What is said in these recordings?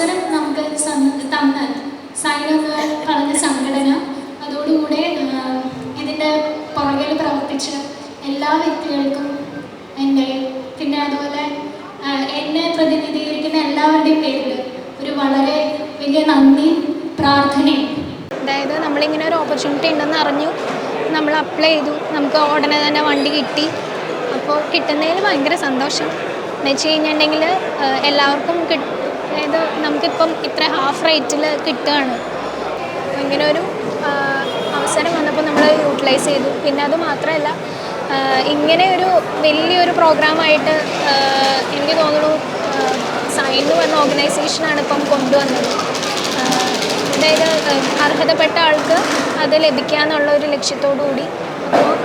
അവസരം നമുക്ക് തന്ന എന്ന് പറഞ്ഞ സംഘടന അതോടുകൂടെ ഇതിന്റെ പുറകിൽ പ്രവർത്തിച്ച എല്ലാ വ്യക്തികൾക്കും എന്റെ പിന്നെ അതുപോലെ എന്നെ പ്രതിനിധീകരിക്കുന്ന എല്ലാവരുടെയും പേരിൽ ഒരു വളരെ വലിയ നന്ദി പ്രാർത്ഥനയും. അതായത് നമ്മളിങ്ങനെ ഒരു ഓപ്പർച്യൂണിറ്റി ഉണ്ടെന്ന് അറിഞ്ഞു നമ്മൾ അപ്ലൈ ചെയ്തു നമുക്ക് ഉടനെ തന്നെ വണ്ടി കിട്ടി. അപ്പോൾ കിട്ടുന്നതിൽ ഭയങ്കര സന്തോഷം. എന്ന് വെച്ച് കഴിഞ്ഞിട്ടുണ്ടെങ്കിൽ എല്ലാവർക്കും കിട്ട് അതായത് നമുക്കിപ്പം ഇത്ര ഹാഫ് റേറ്റിൽ കിട്ടുകയാണ്. ഇങ്ങനെ ഒരു അവസരം വന്നപ്പോൾ നമ്മൾ യൂട്ടിലൈസ് ചെയ്തു. പിന്നെ അത് മാത്രമല്ല ഇങ്ങനെ ഒരു വലിയൊരു പ്രോഗ്രാമായിട്ട് എനിക്ക് തോന്നുന്നു സൈൻ എന്ന് പറഞ്ഞ ഓർഗനൈസേഷനാണ് ഇപ്പം കൊണ്ടുവന്നത്. അതായത് അർഹതപ്പെട്ട ആൾക്ക് അത് ലഭിക്കുക എന്നുള്ള ഒരു ലക്ഷ്യത്തോടു കൂടി അപ്പോൾ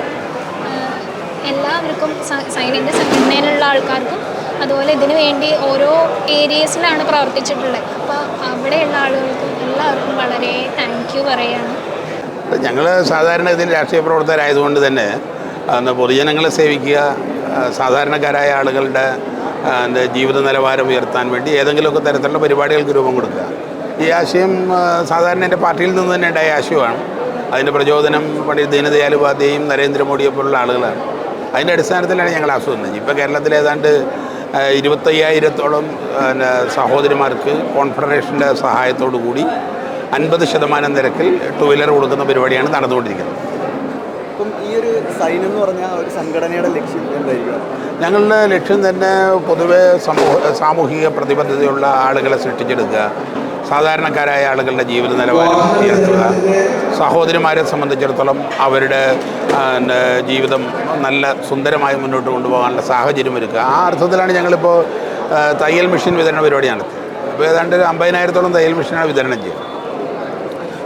എല്ലാവർക്കും സൈനിന്റെ സംഘടനയിലുള്ള ആൾക്കാർക്കും അതുപോലെ ഇതിനു വേണ്ടി ഓരോ ഏരിയസിലാണ് പ്രവർത്തിച്ചിട്ടുള്ളത്. അപ്പോൾ അവിടെയുള്ള ആളുകൾക്കും എല്ലാവർക്കും വളരെ താങ്ക് യു പറയുകയാണ്. ഞങ്ങൾ സാധാരണ ഇതിൽ രാഷ്ട്രീയ പ്രവർത്തകരായതുകൊണ്ട് തന്നെ പൊതുജനങ്ങളെ സേവിക്കുക സാധാരണക്കാരായ ആളുകളുടെ ജീവിത നിലവാരം ഉയർത്താൻ വേണ്ടി ഏതെങ്കിലുമൊക്കെ തരത്തിലുള്ള പരിപാടികൾക്ക് രൂപം കൊടുക്കുക. ഈ ആശയം സാധാരണ എന്റെ പാർട്ടിയിൽ നിന്ന് തന്നെ ഉണ്ടായ ആശയമാണ്. അതിന്റെ പ്രചോദനം പണ്ഡിറ്റ് ദീനദയാൽ ഉപാധ്യായും നരേന്ദ്രമോദിയെ പോലുള്ള ആളുകളാണ്. അതിന്റെ അടിസ്ഥാനത്തിലാണ് ഞങ്ങൾ ആസ്വദിക്കുന്നത്. ഇപ്പോൾ കേരളത്തിൽ ഏതാണ്ട് ഇരുപത്തയ്യായിരത്തോളം പിന്നെ സഹോദരിമാർക്ക് കോൺഫെഡറേഷന്റെ സഹായത്തോടു കൂടി അൻപത് ശതമാനം നിരക്കിൽ ടു വീലർ കൊടുക്കുന്ന പരിപാടിയാണ് നടന്നുകൊണ്ടിരിക്കുന്നത്. അപ്പം ഈ ഒരു സൈൻ എന്ന് പറഞ്ഞാൽ ഒരു സംഘടനയുടെ ലക്ഷ്യം എന്തായിരിക്കും? ഞങ്ങളുടെ ലക്ഷ്യം തന്നെ പൊതുവെ സമൂഹ സാമൂഹിക പ്രതിബദ്ധതയുള്ള ആളുകളെ സൃഷ്ടിച്ചെടുക്കുക സാധാരണക്കാരായ ആളുകളുടെ ജീവിത നിലവാരം ഉയർത്തുക. സഹോദരിമാരെ സംബന്ധിച്ചിടത്തോളം അവരുടെ ജീവിതം നല്ല സുന്ദരമായി മുന്നോട്ട് കൊണ്ടുപോകാനുള്ള സാഹചര്യം ഒരുക്കുക. ആ അർത്ഥത്തിലാണ് ഞങ്ങളിപ്പോൾ തയ്യൽ മെഷീൻ വിതരണ പരിപാടി അപ്പോൾ ഏതാണ്ട് ഒരു അമ്പതിനായിരത്തോളം തയ്യൽ മെഷീനാണ് വിതരണം ചെയ്യുക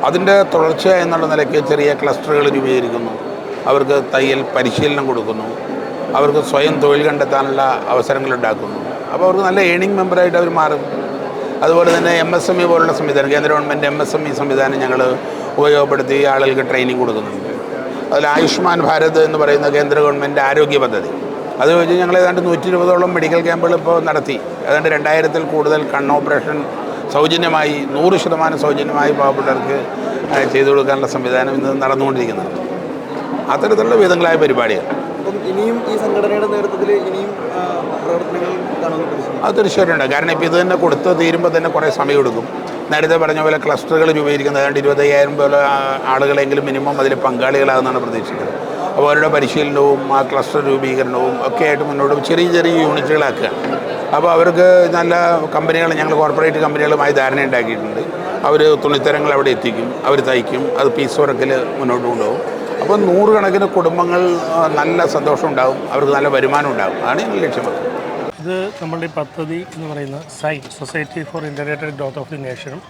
അതിന്റെ തുടർച്ച എന്നുള്ള നിലയ്ക്ക് ചെറിയ ക്ലസ്റ്ററുകൾ രൂപീകരിക്കുന്നു. അവർക്ക് തയ്യൽ പരിശീലനം കൊടുക്കുന്നു. അവർക്ക് സ്വയം തൊഴിൽ കണ്ടെത്താനുള്ള അവസരങ്ങൾ ഉണ്ടാക്കുന്നു. അപ്പോൾ അവർക്ക് നല്ല ഏണിംഗ് മെമ്പറായിട്ട് അവർ മാറും. അതുപോലെ തന്നെ എം എസ് എം ഇ പോലുള്ള സംവിധാനം കേന്ദ്ര government M S M E സംവിധാനം ഞങ്ങൾ ഉപയോഗപ്പെടുത്തി ആളുകൾക്ക് ട്രെയിനിങ് കൊടുക്കുന്നുണ്ട്. അതിൽ ആയുഷ്മാൻ ഭാരത് എന്ന് പറയുന്ന കേന്ദ്ര ഗവൺമെന്റ് ആരോഗ്യ പദ്ധതി. അത് വെച്ച് ഞങ്ങൾ ഏതാണ്ട് നൂറ്റി ഇരുപതോളം മെഡിക്കൽ ക്യാമ്പുകൾ ഇപ്പോൾ നടത്തി. ഏതാണ്ട് രണ്ടായിരത്തിൽ കൂടുതൽ കണ്ണ് ഓപ്പറേഷൻ സൗജന്യമായി നൂറ് ശതമാനം സൗജന്യമായി പാവപ്പെട്ടവർക്ക് ചെയ്തു കൊടുക്കാനുള്ള സംവിധാനം ഇന്ന് നടന്നുകൊണ്ടിരിക്കുന്നത് അത്തരത്തിലുള്ള വിധങ്ങളായ പരിപാടികൾ. ഇനിയും ഈ സംഘടനയുടെ നേതൃത്വത്തിൽ ഇനിയും അത് തീർച്ചയായിട്ടും ഉണ്ട് കാരണം ഇപ്പോൾ ഇത് തന്നെ കൊടുത്ത് തീരുമ്പോൾ തന്നെ കുറേ സമയം എടുക്കും. നേരത്തെ പറഞ്ഞ പോലെ ക്ലസ്റ്ററുകൾ രൂപീകരിക്കുന്നത് ഏതാണ്ട് ഇരുപത്തയ്യായിരം പോലെ ആളുകളെങ്കിലും മിനിമം അതിൽ പങ്കാളികളാകുന്നതാണ് പ്രതീക്ഷിക്കുന്നത്. അപ്പോൾ അവരുടെ പരിശീലനവും ആ ക്ലസ്റ്റർ രൂപീകരണവും ഒക്കെ ആയിട്ട് മുന്നോട്ട് ചെറിയ ചെറിയ യൂണിറ്റുകളാക്കുക. അപ്പോൾ അവർക്ക് നല്ല കമ്പനികൾ ഞങ്ങൾ കോർപ്പറേറ്റ് കമ്പനികളുമായി ധാരണ ഉണ്ടാക്കിയിട്ടുണ്ട്. അവർ തുണിത്തരങ്ങൾ അവിടെ എത്തിക്കും അവർ തയ്ക്കും അത് പീസ് വർക്കിൽ മുന്നോട്ട് കൊണ്ടുപോകും. അപ്പോൾ നൂറുകണക്കിന് കുടുംബങ്ങൾ നല്ല സന്തോഷം ഉണ്ടാകും അവർക്ക് നല്ല വരുമാനം ഉണ്ടാകും അതാണ് ലക്ഷ്യം. ഇത് നമ്മളുടെ പദ്ധതി എന്ന് പറയുന്ന സൈ society for integrated growth of the നേഷനും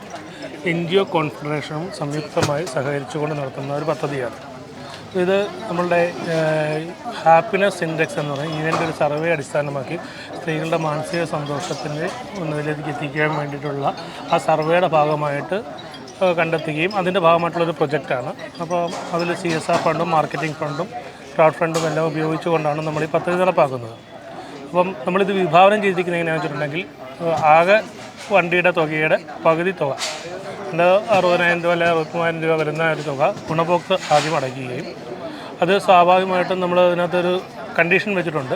N G O കോൺഫെഡറേഷനും സംയുക്തമായി സഹകരിച്ചുകൊണ്ട് നടത്തുന്ന ഒരു പദ്ധതിയാണ്. ഇത് നമ്മളുടെ ഹാപ്പിനെസ് ഇൻഡെക്സ് എന്ന് പറയും. ഇതിന്റെ ഒരു സർവേ അടിസ്ഥാനമാക്കി സ്ത്രീകളുടെ മാനസിക സന്തോഷത്തിന്റെ ഉന്നതിലേക്ക് എത്തിക്കാൻ വേണ്ടിയിട്ടുള്ള ആ സർവേയുടെ ഭാഗമായിട്ട് കണ്ടെത്തുകയും അതിന്റെ ഭാഗമായിട്ടുള്ളൊരു പ്രൊജക്റ്റാണ്. അപ്പോൾ അതിൽ സി എസ് ആർ ഫണ്ടും മാർക്കറ്റിംഗ് ഫണ്ടും ക്രൗഡ് ഫണ്ടും എല്ലാം ഉപയോഗിച്ചുകൊണ്ടാണ് നമ്മൾ ഈ പദ്ധതി നടപ്പാക്കുന്നത്. അപ്പം നമ്മളിത് വിഭാവനം ചെയ്തിരിക്കുന്ന എങ്ങനെയാണെന്ന് വെച്ചിട്ടുണ്ടെങ്കിൽ ആകെ വണ്ടിയുടെ തുകയുടെ പകുതി തുക. അത് അറുപതിനായിരം രൂപ അല്ലെങ്കിൽ അറുപത്തിമൂവായിരം രൂപ വരുന്ന ഒരു തുക ഗുണഭോക്തൃ ആദ്യം അടയ്ക്കുകയും അത് സ്വാഭാവികമായിട്ടും നമ്മൾ അതിനകത്തൊരു കണ്ടീഷൻ വെച്ചിട്ടുണ്ട്.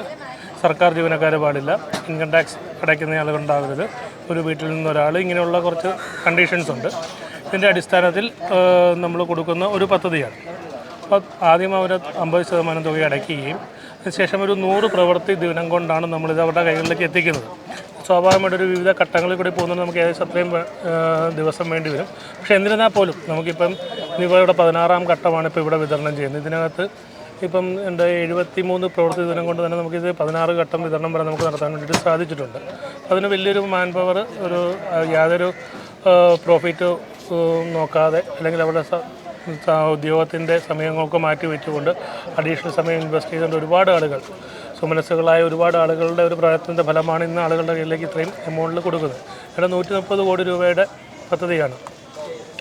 സർക്കാർ ജീവനക്കാരെ പാടില്ല. ഇൻകം ടാക്സ് അടയ്ക്കുന്ന ആളുകളുണ്ടാകരുത് ഒരു വീട്ടിൽ നിന്ന് ഒരാൾ ഇങ്ങനെയുള്ള കുറച്ച് കണ്ടീഷൻസ് ഉണ്ട്. ഇതിന്റെ അടിസ്ഥാനത്തിൽ നമ്മൾ കൊടുക്കുന്ന ഒരു പദ്ധതിയാണ്. അപ്പോൾ ആദ്യം അവർ അമ്പത് ശതമാനം തുക അടയ്ക്കുകയും അതിനുശേഷം ഒരു നൂറ് പ്രവൃത്തി ദിനം കൊണ്ടാണ് നമ്മളിത് അവരുടെ കൈകളിലേക്ക് എത്തിക്കുന്നത്. സ്വാഭാവികമായിട്ടൊരു വിവിധ ഘട്ടങ്ങളിൽ കൂടി പോകുന്നത് നമുക്ക് ഏകദേശം അത്രയും ദിവസം വേണ്ടി വരും. പക്ഷേ എന്നിരുന്നാൽ പോലും നമുക്കിപ്പം ഇനിയിപ്പോൾ ഇവിടെ പതിനാറാം ഘട്ടമാണ് ഇപ്പോൾ ഇവിടെ വിതരണം ചെയ്യുന്നത്. ഇതിനകത്ത് ഇപ്പം എന്റെ എഴുപത്തി മൂന്ന് പ്രവൃത്തി ദിനം കൊണ്ട് തന്നെ നമുക്കിത് പതിനാറ് ഘട്ടം വിതരണം വരെ നമുക്ക് നടത്താൻ വേണ്ടിയിട്ട് സാധിച്ചിട്ടുണ്ട്. അതിന് വലിയൊരു മാൻ പവർ ഒരു യാതൊരു പ്രോഫിറ്റ് നോക്കാതെ അല്ലെങ്കിൽ അവരുടെ ഉദ്യോഗത്തിന്റെ സമയങ്ങളൊക്കെ മാറ്റി വെച്ചുകൊണ്ട് അഡീഷണൽ സമയം ഇൻവെസ്റ്റ് ചെയ്തുകൊണ്ട് ഒരുപാട് ആളുകൾ സുമനസ്സുകളായ ഒരുപാട് ആളുകളുടെ ഒരു പ്രയത്നത്തിന്റെ ഫലമാണ് ഇന്ന് ആളുകളുടെ കയ്യിലേക്ക് ഇത്രയും എമൗണ്ടിൽ കൊടുക്കുന്നത്. ഇവിടെ നൂറ്റി മുപ്പത് കോടി രൂപയുടെ പദ്ധതിയാണ്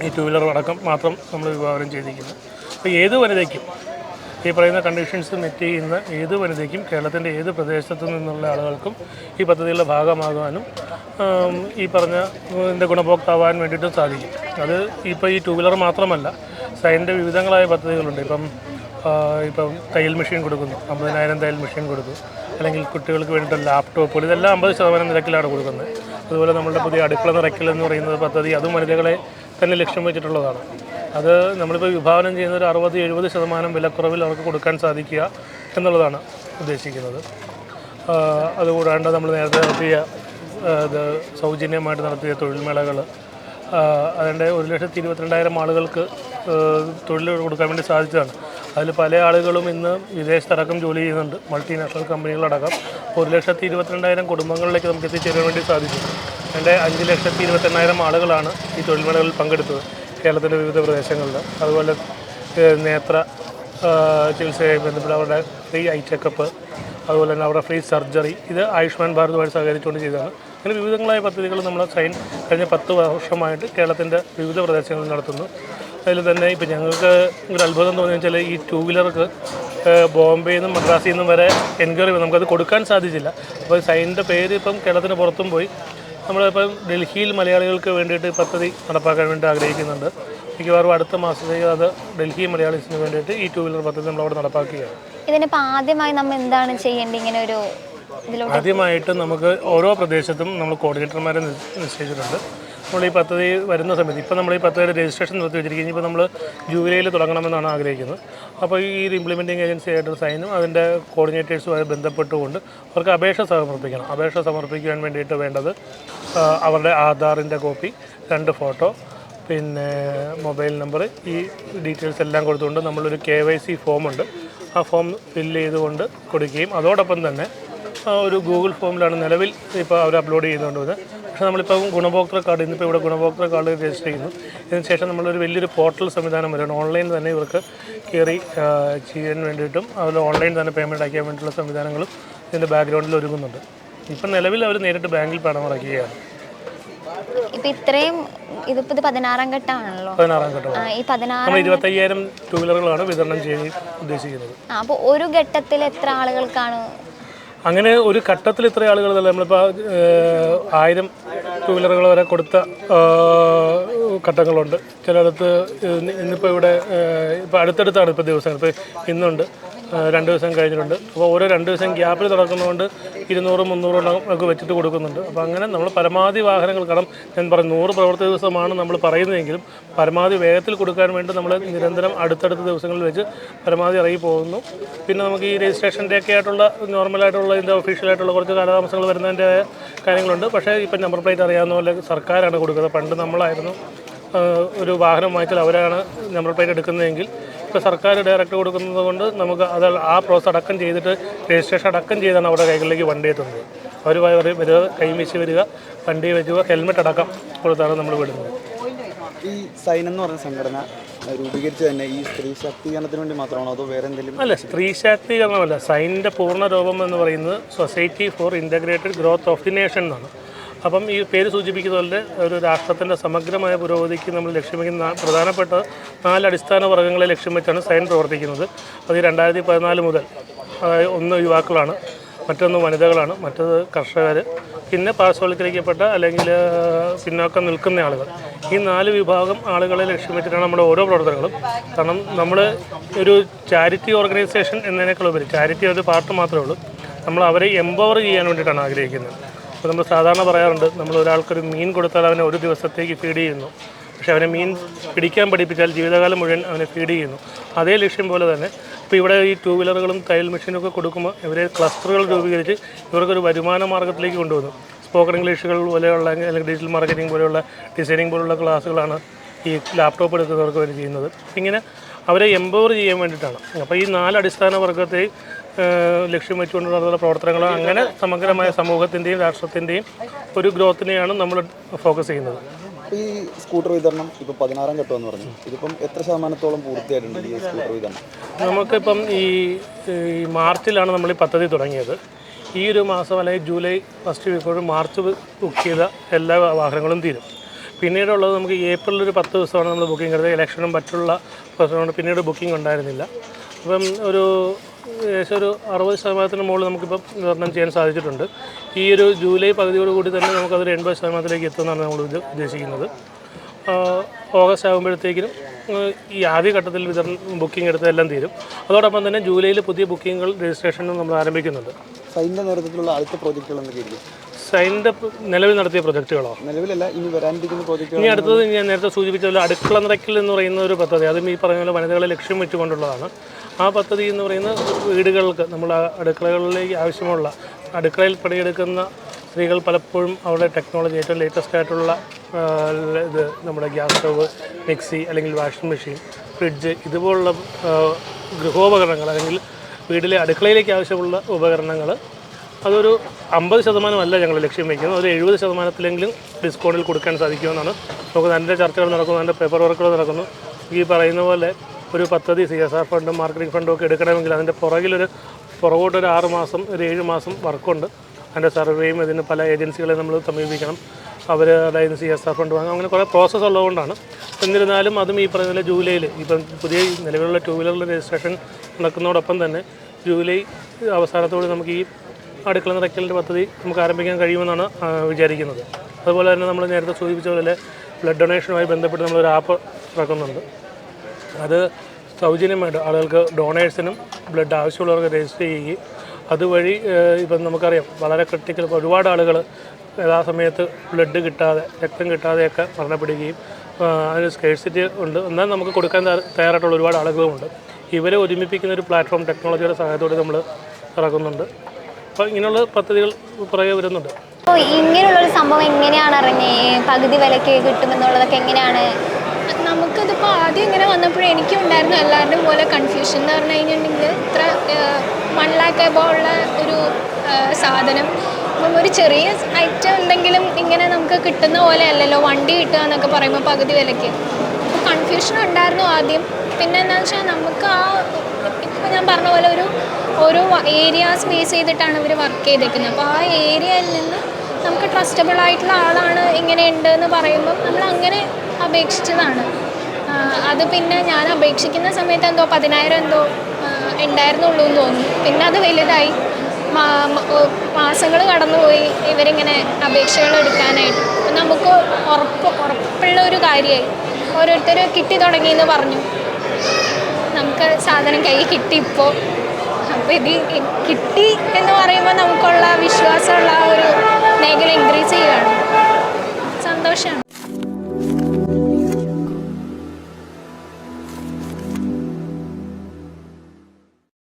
ഈ ടു വീലർ അടക്കം മാത്രം നമ്മൾ വിഭാവനം ചെയ്തിരിക്കുന്നത്. അപ്പോൾ ഏത് വനിതയ്ക്കും ഈ പറയുന്ന കണ്ടീഷൻസ് മെറ്റ് ചെയ്യുന്ന ഏത് വനിതയ്ക്കും കേരളത്തിന്റെ ഏത് പ്രദേശത്തു നിന്നുള്ള ആളുകൾക്കും ഈ പദ്ധതിയുടെ ഭാഗമാകാനും ഈ പറഞ്ഞ ഇതിന്റെ ഗുണഭോക്താവാൻ വേണ്ടിയിട്ടും സാധിക്കും. അത് ഇപ്പോൾ ഈ ടു വീലർ മാത്രമല്ല സൈന്റെ വിവിധങ്ങളായ പദ്ധതികളുണ്ട്. ഇപ്പം ഇപ്പം തയ്യൽ മെഷീൻ കൊടുക്കുന്നു. അമ്പതിനായിരം തയ്യൽ മെഷീൻ കൊടുത്തു. അല്ലെങ്കിൽ കുട്ടികൾക്ക് വേണ്ടിയിട്ട് ലാപ്ടോപ്പുകൾ ഇതെല്ലാം അമ്പത് ശതമാനം നിരക്കിലാണ് കൊടുക്കുന്നത്. അതുപോലെ നമ്മളുടെ പുതിയ അടുക്കള നിറയ്ക്കൽ എന്ന് പറയുന്നത് പദ്ധതി അതും വനിതകളെ തന്നെ ലക്ഷ്യം വെച്ചിട്ടുള്ളതാണ്. അത് നമ്മളിപ്പോൾ വിഭാവനം ചെയ്യുന്ന ഒരു അറുപത് എഴുപത് ശതമാനം വിലക്കുറവിൽ അവർക്ക് കൊടുക്കാൻ സാധിക്കുക എന്നുള്ളതാണ് ഉദ്ദേശിക്കുന്നത്. അതുകൂടാണ്ട് നമ്മൾ നേരത്തെ നടത്തിയ ഇത് സൗജന്യമായിട്ട് നടത്തിയ തൊഴിൽമേളകൾ അതിന്റെ ഒരു ലക്ഷത്തി ഇരുപത്തിരണ്ടായിരം ആളുകൾക്ക് തൊഴിൽ കൊടുക്കാൻ വേണ്ടി സാധിച്ചതാണ്. അതിൽ പല ആളുകളും ഇന്ന് വിദേശത്തടക്കം ജോലി ചെയ്യുന്നുണ്ട്. മൾട്ടിനാഷണൽ കമ്പനികളടക്കം. ഒരു ലക്ഷത്തി ഇരുപത്തിരണ്ടായിരം കുടുംബങ്ങളിലേക്ക് നമുക്ക് എത്തിച്ചേരാൻ വേണ്ടി സാധിച്ചു എന്റെ അഞ്ച് ലക്ഷത്തി ഇരുപത്തെണ്ണായിരം ആളുകളാണ് ഈ തൊഴിൽമേളകളിൽ പങ്കെടുത്തത് കേരളത്തിന്റെ വിവിധ പ്രദേശങ്ങളിൽ. അതുപോലെ നേത്ര ചികിത്സയായി ബന്ധപ്പെട്ട് അവരുടെ ഫ്രീ ഐ ചെക്കപ്പ് അതുപോലെ തന്നെ അവരുടെ ഫ്രീ സർജറി. ഇത് ആയുഷ്മാൻ ഭാരതുമായി സഹകരിച്ചുകൊണ്ട് ചെയ്തതാണ്. അങ്ങനെ വിവിധങ്ങളായ പദ്ധതികൾ നമ്മൾ സൈൻ കഴിഞ്ഞ പത്ത് വർഷമായിട്ട് കേരളത്തിന്റെ വിവിധ പ്രദേശങ്ങളിൽ നടത്തുന്നു. അതിൽ തന്നെ ഇപ്പം ഞങ്ങൾക്ക് ഒരു അത്ഭുതം തോന്നിയെന്ന് വെച്ചാൽ ഈ ടൂ വീലർക്ക് ബോംബെയിൽ നിന്നും മദ്രാസിൽ നിന്നും വരെ എൻക്വയറി നമുക്കത് കൊടുക്കാൻ സാധിച്ചില്ല. അപ്പോൾ സൈനിന്റെ പേര് ഇപ്പം കേരളത്തിന് പുറത്തും പോയി. നമ്മളിപ്പം ഡൽഹിയിൽ മലയാളികൾക്ക് വേണ്ടിയിട്ട് പദ്ധതി നടപ്പാക്കാൻ വേണ്ടി ആഗ്രഹിക്കുന്നുണ്ട്. മിക്കവാറും അടുത്ത മാസത്തേക്ക് അത് ഡൽഹി മലയാളീസിന് വേണ്ടിയിട്ട് ഈ ടൂ വീലർ പദ്ധതി നമ്മളവിടെ നടപ്പാക്കുകയാണ്. ഇതിനിപ്പോൾ ആദ്യമായി നമ്മൾ എന്താണ് ചെയ്യേണ്ടത് ഇങ്ങനെ ഒരു ആദ്യമായിട്ട് നമുക്ക് ഓരോ പ്രദേശത്തും നമ്മൾ കോർഡിനേറ്റർമാരെ നിശ്ചയിച്ചിട്ടുണ്ട് നമ്മൾ ഈ പദ്ധതി വരുന്ന സമയത്ത് ഇപ്പം നമ്മൾ ഈ പദ്ധതിയുടെ രജിസ്ട്രേഷൻ നിർത്തി വെച്ചിരിക്കുന്നത് ഇപ്പോൾ നമ്മൾ ജൂലൈയിൽ തുടങ്ങണമെന്നാണ് ആഗ്രഹിക്കുന്നത്. അപ്പോൾ ഈ ഇംപ്ലിമെന്റിംഗ് ഏജൻസി ആയിട്ട് സൈനും അതിന്റെ കോർഡിനേറ്റേഴ്സുമായി ബന്ധപ്പെട്ടുകൊണ്ട് അവർക്ക് അപേക്ഷ സമർപ്പിക്കണം. അപേക്ഷ സമർപ്പിക്കാൻ വേണ്ടിയിട്ട് വേണ്ടത് അവരുടെ ആധാറിന്റെ കോപ്പി രണ്ട് ഫോട്ടോ പിന്നെ മൊബൈൽ നമ്പർ ഈ ഡീറ്റെയിൽസ് എല്ലാം കൊടുത്തുകൊണ്ട് നമ്മളൊരു കെ വൈ സി ഫോമുണ്ട് ആ ഫോം ഫില്ല് ചെയ്തുകൊണ്ട് കൊടുക്കുകയും അതോടൊപ്പം തന്നെ ഒരു ഗൂഗിൾ ഫോമിലാണ് നിലവിൽ ഇപ്പോൾ അവർ അപ്ലോഡ് ചെയ്യുന്നുണ്ട് പക്ഷേ നമ്മളിപ്പോൾ ഗുണഭോക്തൃ കാർഡ് ഇന്നിപ്പോൾ ഇവിടെ ഗുണഭോക്തൃ കാർഡ് രജിസ്റ്റർ ചെയ്യുന്നു. ഇതിനുശേഷം നമ്മളൊരു വലിയൊരു പോർട്ടൽ സംവിധാനം വരുന്നു ഓൺലൈൻ തന്നെ ഇവർക്ക് കയറി ചെയ്യാൻ വേണ്ടിയിട്ടും അതുപോലെ ഓൺലൈൻ തന്നെ പേയ്മെന്റ് അയക്കാൻ വേണ്ടിയിട്ടുള്ള സംവിധാനങ്ങളും ഇതിന്റെ ബാക്ക്ഗ്രൗണ്ടിൽ ഒരുങ്ങുന്നുണ്ട്. ഇപ്പം നിലവിൽ അവർ നേരിട്ട് ബാങ്കിൽ പണം അടയ്ക്കുകയാണ്. ഇപ്പം ഇത്രയും ഇതിപ്പോൾ ഇത് പതിനാറാം ഘട്ടമാണല്ലോ. പതിനാറാം ഘട്ടം ആ, ഈ പതിനാറ് നമ്മൾ ഇരുപത്തയ്യായിരം ടൂ വീലറുകളാണ് വിതരണം ചെയ്യാൻ ഉദ്ദേശിക്കുന്നത്. ഒരു ഘട്ടത്തിൽ എത്ര ആളുകൾക്കാണ് അങ്ങനെ ഒരു ഘട്ടത്തിൽ ഇത്ര ആളുകൾ നമ്മളിപ്പോൾ ആയിരം ടൂ വീലറുകൾ വരെ കൊടുത്ത ഘട്ടങ്ങളുണ്ട്. ചിലയിടത്ത് ഇന്ന് ഇന്നിപ്പോൾ ഇവിടെ ഇപ്പോൾ അടുത്തടുത്താണ് ഇപ്പോൾ ദിവസങ്ങൾ. ഇപ്പോൾ ഇന്നുണ്ട്. രണ്ട് ദിവസം കഴിഞ്ഞിട്ടുണ്ട്. അപ്പോൾ ഓരോ രണ്ട് ദിവസം ഗ്യാപ്പിൽ നടക്കുന്നതുകൊണ്ട് ഇരുന്നൂറ് മുന്നൂറ് ഒക്കെ വെച്ചിട്ട് കൊടുക്കുന്നുണ്ട്. അപ്പോൾ അങ്ങനെ നമ്മൾ പരമാവധി വാഹനങ്ങൾ കാരണം ഞാൻ പറഞ്ഞു നൂറ് പ്രവർത്തി ദിവസമാണ് നമ്മൾ പറയുന്നതെങ്കിലും പരമാവധി വേഗത്തിൽ കൊടുക്കാൻ വേണ്ടി നമ്മൾ നിരന്തരം അടുത്തടുത്ത ദിവസങ്ങളിൽ വെച്ച് പരമാവധി ഇറങ്ങി പോകുന്നു. പിന്നെ നമുക്ക് ഈ രജിസ്ട്രേഷന്റെ ഒക്കെ ആയിട്ടുള്ള നോർമലായിട്ടുള്ള ഇതിന്റെ ഒഫീഷ്യലായിട്ടുള്ള കുറച്ച് കാലതാമസങ്ങൾ വരുന്നതിന്റെ കാര്യങ്ങളുണ്ട്. പക്ഷേ ഇപ്പം നമ്പർ പ്ലേറ്റ് അറിയാവുന്ന പോലെ സർക്കാരാണ് കൊടുക്കുന്നത്. പണ്ട് നമ്മളായിരുന്നു ഒരു വാഹനം വാങ്ങിച്ചാൽ അവരാണ് നമ്പർ പ്ലേറ്റ് എടുക്കുന്നതെങ്കിൽ ഇപ്പോൾ സർക്കാർ ഡയറക്റ്റ് കൊടുക്കുന്നത് കൊണ്ട് നമുക്ക് അത് ആ പ്രോസസ് അടക്കം ചെയ്തിട്ട് രജിസ്ട്രേഷൻ അടക്കം ചെയ്താണ് അവരുടെ കൈകളിലേക്ക് വണ്ടി എത്തുന്നത്. അവർ വരിക കൈവീശി വരിക വണ്ടി വയ്ക്കുക ഹെൽമെറ്റ് അടക്കം കൊടുത്താണ് നമ്മൾ വിടുന്നത്. ഈ സൈൻ എന്ന് പറഞ്ഞ സംഘടന രൂപീകരിച്ചു തന്നെ ഈ സ്ത്രീ ശാക്തീകരണത്തിന് വേണ്ടി മാത്രമാണോ? അതോ വേറെ എന്തെങ്കിലും? അല്ല സ്ത്രീ ശാക്തീകരണമല്ല. സൈനിന്റെ പൂർണ രൂപം എന്ന് പറയുന്നത് society for integrated growth of the nation എന്നാണ്. അപ്പം ഈ പേര് സൂചിപ്പിക്കുന്ന പോലെ ഒരു രാഷ്ട്രത്തിന്റെ സമഗ്രമായ പുരോഗതിക്ക് നമ്മൾ ലക്ഷ്യം വയ്ക്കുന്ന പ്രധാനപ്പെട്ട നാല് അടിസ്ഥാന വർഗങ്ങളെ ലക്ഷ്യം വെച്ചാണ് സൈൻ പ്രവർത്തിക്കുന്നത്. അത് രണ്ടായിരത്തി പതിനാല് മുതൽ അതായത് ഒന്ന് യുവാക്കളാണ് മറ്റൊന്ന് വനിതകളാണ് മറ്റത് കർഷകർ പിന്നെ പാർശ്വവൽക്കരിക്കപ്പെട്ട അല്ലെങ്കിൽ പിന്നോക്കം നിൽക്കുന്ന ആളുകൾ. ഈ നാല് വിഭാഗം ആളുകളെ ലക്ഷ്യം വെച്ചിട്ടാണ് നമ്മുടെ ഓരോ പ്രവർത്തനങ്ങളും. കാരണം നമ്മൾ ഒരു ചാരിറ്റി ഓർഗനൈസേഷൻ എന്നതിനേക്കാൾ ഉപരി ചാരിറ്റി ഒരു പാർട്ട് മാത്രമേ ഉള്ളൂ. നമ്മൾ അവരെ എംപവർ ചെയ്യാൻ വേണ്ടിയിട്ടാണ് ആഗ്രഹിക്കുന്നത്. അപ്പോൾ നമ്മൾ സാധാരണ പറയാറുണ്ട് നമ്മൾ ഒരാൾക്കൊരു മീൻ കൊടുത്താൽ അവനെ ഒരു ദിവസത്തേക്ക് ഫീഡ് ചെയ്യുന്നു. പക്ഷേ അവനെ മീൻ പിടിക്കാൻ പഠിപ്പിച്ചാൽ ജീവിതകാലം മുഴുവൻ അവനെ ഫീഡ് ചെയ്യുന്നു. അതേ ലക്ഷ്യം പോലെ തന്നെ ഇപ്പോൾ ഇവിടെ ഈ ടൂ വീലറുകളും തയ്യൽ മെഷീനൊക്കെ കൊടുക്കുമ്പോൾ ഇവരെ ക്ലസ്റ്ററുകൾ രൂപീകരിച്ച് ഇവർക്കൊരു വരുമാന മാർഗത്തിലേക്ക് കൊണ്ടുവന്നു. സ്പോക്കൺ ഇംഗ്ലീഷുകൾ പോലെയുള്ള അല്ലെങ്കിൽ ഡിജിറ്റൽ മാർക്കറ്റിംഗ് പോലെയുള്ള ഡിസൈനിങ് പോലുള്ള ക്ലാസ്സുകളാണ് ഈ ലാപ്ടോപ്പ് എടുക്കുന്നവർക്ക് വേണ്ടി ചെയ്യുന്നത്. ഇങ്ങനെ അവരെ എംപവർ ചെയ്യാൻ വേണ്ടിയിട്ടാണ്. അപ്പോൾ ഈ നാല് അടിസ്ഥാന വർഗത്തെ ലക്ഷ്യം വെച്ചുകൊണ്ട് നടത്തുന്ന പ്രവർത്തനങ്ങൾ അങ്ങനെ സമഗ്രമായ സമൂഹത്തിന്റെയും രാഷ്ട്രത്തിന്റെയും ഒരു ഗ്രോത്തിനെയാണ് നമ്മൾ ഫോക്കസ് ചെയ്യുന്നത്. ഈ സ്കൂട്ടർ വിതരണം ഇപ്പോൾ പതിനാറാം ഘട്ടം എന്ന് പറഞ്ഞു. ഇതിപ്പം എത്ര ശതമാനത്തോളം പൂർത്തിയായിട്ടുണ്ട് ഈ സ്കൂട്ടർ വിതരണം? നമുക്കിപ്പം ഈ ഈ മാർച്ചിലാണ് നമ്മൾ ഈ പദ്ധതി തുടങ്ങിയത്. ഈ ഒരു മാസം അല്ലെങ്കിൽ ജൂലൈ ഫസ്റ്റ് വീക്കോട് മാർച്ച് ബുക്ക് ചെയ്ത എല്ലാ വാഹനങ്ങളും തീരും. പിന്നീടുള്ളത് നമുക്ക് ഏപ്രിൽ ഒരു പത്ത് ദിവസമാണ് നമ്മൾ ബുക്കിംഗ് എടുത്തത്. ഇലക്ഷനും മറ്റുള്ള പ്രശ്നമുണ്ട് പിന്നീട് ബുക്കിംഗ് ഉണ്ടായിരുന്നില്ല. അപ്പം ഒരു ഏകദേശം ഒരു അറുപത് ശതമാനത്തിന് മുകളിൽ നമുക്കിപ്പം വിതരണം ചെയ്യാൻ സാധിച്ചിട്ടുണ്ട്. ഈ ഒരു ജൂലൈ പകുതിയോട് കൂടി തന്നെ നമുക്കതൊരു എൺപത് ശതമാനത്തിലേക്ക് എത്തുമെന്നാണ് നമ്മൾ ഉദ്ദേശ- ഉദ്ദേശിക്കുന്നത്. ഓഗസ്റ്റ് ആകുമ്പോഴത്തേക്കിനും ഈ ആദ്യ ഘട്ടത്തിൽ വിതരണം ബുക്കിംഗ് എടുത്തതെല്ലാം തീരും. അതോടൊപ്പം തന്നെ ജൂലൈയിൽ പുതിയ ബുക്കിങ്ങുകൾ രജിസ്ട്രേഷനും നമ്മൾ ആരംഭിക്കുന്നുണ്ട്. സൈനിന്റെ നേതൃത്വത്തിലുള്ള അടുത്ത പ്രോജക്റ്റുകൾ എന്തൊക്കെയായിരിക്കും? സൈന്റെ നിലവിൽ നടത്തിയ പ്രൊജക്ടുകളോ? നിലവിലല്ല ഇനി വരാനിരിക്കുന്ന പ്രോജക്റ്റുകൾ ഇനി അടുത്തത് ഞാൻ നേരത്തെ സൂചിപ്പിച്ച പോലെ അടുക്കള നിറയ്ക്കൽ എന്ന് പറയുന്ന ഒരു പദ്ധതി. അതും ഈ പറഞ്ഞ പോലെ വനിതകളെ ലക്ഷ്യം വെച്ചുകൊണ്ടുള്ളതാണ്. ആ പദ്ധതി എന്ന് പറയുന്ന വീടുകൾക്ക് നമ്മൾ ആ അടുക്കളകളിലേക്ക് ആവശ്യമുള്ള അടുക്കളയിൽ പണിയെടുക്കുന്ന സ്ത്രീകൾ പലപ്പോഴും അവരുടെ ടെക്നോളജി ഏറ്റവും ലേറ്റസ്റ്റ് ആയിട്ടുള്ള ഇത് നമ്മുടെ ഗ്യാസ് സ്റ്റവ് മിക്സി അല്ലെങ്കിൽ വാഷിംഗ് മെഷീൻ ഫ്രിഡ്ജ് ഇതുപോലുള്ള ഗൃഹോപകരണങ്ങൾ അല്ലെങ്കിൽ വീട്ടിലെ അടുക്കളയിലേക്ക് ആവശ്യമുള്ള ഉപകരണങ്ങൾ അതൊരു അമ്പത് ശതമാനമല്ല ഞങ്ങൾ ലക്ഷ്യം വയ്ക്കുന്നത് ഒരു എഴുപത് ശതമാനത്തിലെങ്കിലും ഡിസ്കൗണ്ടിൽ കൊടുക്കാൻ സാധിക്കുമെന്നാണ്. നമുക്ക് നല്ല ചർച്ചകൾ നടക്കുന്നു നല്ല പേപ്പർ വർക്കുകൾ നടക്കുന്നു. ഈ പറയുന്ന പോലെ ഒരു പദ്ധതി സി എസ് ആർ ഫണ്ടും മാർക്കറ്റിംഗ് ഫണ്ടും ഒക്കെ എടുക്കണമെങ്കിൽ അതിന്റെ പുറകിലൊരു പുറകോട്ടൊരു ആറ് മാസം ഒരു ഏഴ് മാസം വർക്കുണ്ട് അതിന്റെ സർവേയും ഇതിന് പല ഏജൻസികളെ നമ്മൾ സമീപിക്കണം. അവർ അതായത് സി എസ് ആർ ഫണ്ട് വാങ്ങും. അങ്ങനെ കുറേ പ്രോസസ്സ് ഉള്ളതുകൊണ്ടാണ്. എന്നിരുന്നാലും അതും ഈ പറയുന്ന ജൂലൈയിൽ ഇപ്പം പുതിയ നിലവിലുള്ള ടൂ വീലറിന്റെ രജിസ്ട്രേഷൻ നടക്കുന്നതോടൊപ്പം തന്നെ ജൂലൈ അവസാനത്തോടെ നമുക്ക് ഈ അടുക്കള നിറയ്ക്കലിന്റെ പദ്ധതി നമുക്ക് ആരംഭിക്കാൻ കഴിയുമെന്നാണ് വിചാരിക്കുന്നത്. അതുപോലെ തന്നെ നമ്മൾ നേരത്തെ സൂചിപ്പിച്ച പോലെ ബ്ലഡ് ഡൊണേഷനുമായി ബന്ധപ്പെട്ട് നമ്മളൊരു ആപ്പ് ഇറക്കുന്നുണ്ട്. അത് സൗജന്യമായിട്ട് ആളുകൾക്ക് ഡൊണേഴ്സിനും ബ്ലഡ് ആവശ്യമുള്ളവർക്ക് രജിസ്റ്റർ ചെയ്യുകയും അതുവഴി ഇപ്പം നമുക്കറിയാം വളരെ ക്രിട്ടിക്കൽ ഒരുപാട് ആളുകൾ യഥാസമയത്ത് ബ്ലഡ് കിട്ടാതെ രക്തം കിട്ടാതെയൊക്കെ മരണപ്പെടുകയും അതിന് സ്കേഴ്സിറ്റി ഉണ്ട്. എന്നാൽ നമുക്ക് കൊടുക്കാൻ തയ്യാ- തയ്യാറായിട്ടുള്ള ഒരുപാട് ആളുകളുമുണ്ട്. ഇവരെ ഒരുമിപ്പിക്കുന്ന ഒരു പ്ലാറ്റ്ഫോം ടെക്നോളജിയുടെ സഹായത്തോടെ നമ്മൾ ഇറക്കുന്നുണ്ട്. അപ്പോൾ ഇങ്ങനെയുള്ള പദ്ധതികൾ പുറകെ വരുന്നുണ്ട്. അപ്പോൾ ഇങ്ങനെയുള്ളൊരു സംഭവം എങ്ങനെയാണ് അറിഞ്ഞേ? പകുതി വിലയ്ക്ക് കിട്ടുമെന്നുള്ളതൊക്കെ എങ്ങനെയാണ്? നമുക്കതിപ്പോൾ ആദ്യം ഇങ്ങനെ വന്നപ്പോഴേ എനിക്കും ഉണ്ടായിരുന്നു എല്ലാവരുടെയും പോലെ കൺഫ്യൂഷൻ എന്ന് പറഞ്ഞു കഴിഞ്ഞിട്ടുണ്ടെങ്കിൽ ഇത്ര വൺ ലാക്ക് എബോ ഉള്ള ഒരു സാധനം. അപ്പം ഒരു ചെറിയ ഐറ്റം ഉണ്ടെങ്കിലും ഇങ്ങനെ നമുക്ക് കിട്ടുന്ന പോലെ അല്ലല്ലോ വണ്ടി കിട്ടുക എന്നൊക്കെ പറയുമ്പോൾ പകുതി വിലയ്ക്ക്. അപ്പോൾ കൺഫ്യൂഷൻ ഉണ്ടായിരുന്നു ആദ്യം. പിന്നെ എന്താണെന്ന് വെച്ചാൽ നമുക്ക് ആ ഇപ്പോൾ ഞാൻ പറഞ്ഞ പോലെ ഒരു ഓരോ ഏരിയാസ് ബേസ് ചെയ്തിട്ടാണ് ഇവർ വർക്ക് ചെയ്തേക്കുന്നത്. അപ്പോൾ ആ ഏരിയയിൽ നിന്ന് നമുക്ക് ട്രസ്റ്റബിൾ ആയിട്ടുള്ള ആളാണ് ഇങ്ങനെ ഉണ്ട് എന്ന് പറയുമ്പം നമ്മൾ അങ്ങനെ അപേക്ഷിച്ചതാണ്. അത് പിന്നെ ഞാൻ അപേക്ഷിക്കുന്ന സമയത്ത് എന്തോ പതിനായിരം എന്തോ ഉണ്ടായിരുന്നുള്ളൂ എന്ന് തോന്നുന്നു. പിന്നെ അത് വലുതായി. മാസങ്ങൾ കടന്നുപോയി ഇവരിങ്ങനെ അപേക്ഷകൾ എടുക്കാനായിട്ട്. നമുക്ക് ഉറപ്പ് ഉറപ്പുള്ള ഒരു കാര്യമായി. ഓരോരുത്തർ കിട്ടി തുടങ്ങിയെന്ന് പറഞ്ഞു. നമുക്ക് സാധനം കൈ കിട്ടി ഇപ്പോൾ കിട്ടി എന്ന് പറയുമ്പോൾ നമുക്കുള്ള വിശ്വാസമുള്ള ആ ഒരു മേഖല ഇൻക്രീസ് ചെയ്യുകയാണ്. സന്തോഷമാണ്.